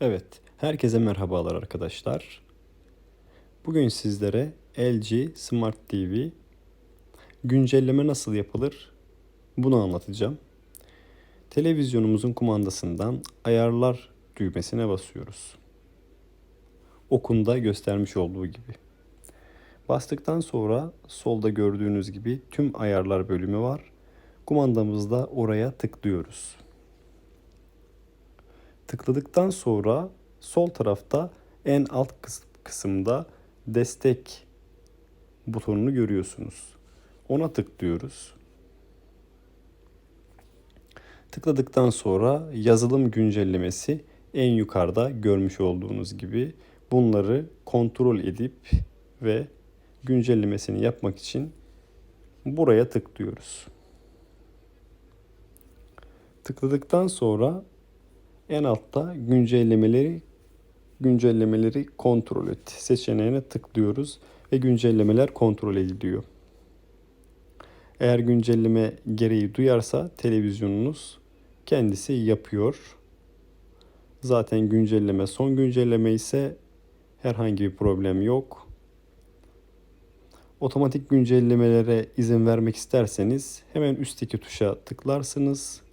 Evet, herkese merhabalar arkadaşlar. Bugün sizlere LG Smart TV güncelleme nasıl yapılır bunu anlatacağım. Televizyonumuzun kumandasından ayarlar düğmesine basıyoruz. Okunda göstermiş olduğu gibi. Bastıktan sonra solda gördüğünüz gibi tüm ayarlar bölümü var. Kumandamızda oraya tıklıyoruz. Tıkladıktan sonra sol tarafta en alt kıs- kısımda destek butonunu görüyorsunuz. Ona tıklıyoruz. Tıkladıktan sonra yazılım güncellemesi en yukarıda görmüş olduğunuz gibi bunları kontrol edip ve güncellemesini yapmak için buraya tıklıyoruz. Tıkladıktan sonra en altta güncellemeleri güncellemeleri kontrol et seçeneğine tıklıyoruz ve güncellemeler kontrol ediliyor. Eğer güncelleme gereği duyarsa televizyonunuz kendisi yapıyor. Zaten güncelleme son güncelleme ise herhangi bir problem yok. Otomatik güncellemelere izin vermek isterseniz hemen üstteki tuşa tıklarsınız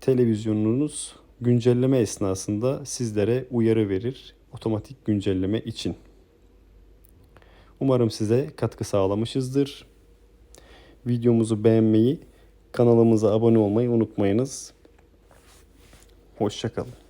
televizyonunuz güncelleme esnasında sizlere uyarı verir otomatik güncelleme için. Umarım size katkı sağlamışızdır. Videomuzu beğenmeyi, kanalımıza abone olmayı unutmayınız. Hoşçakalın.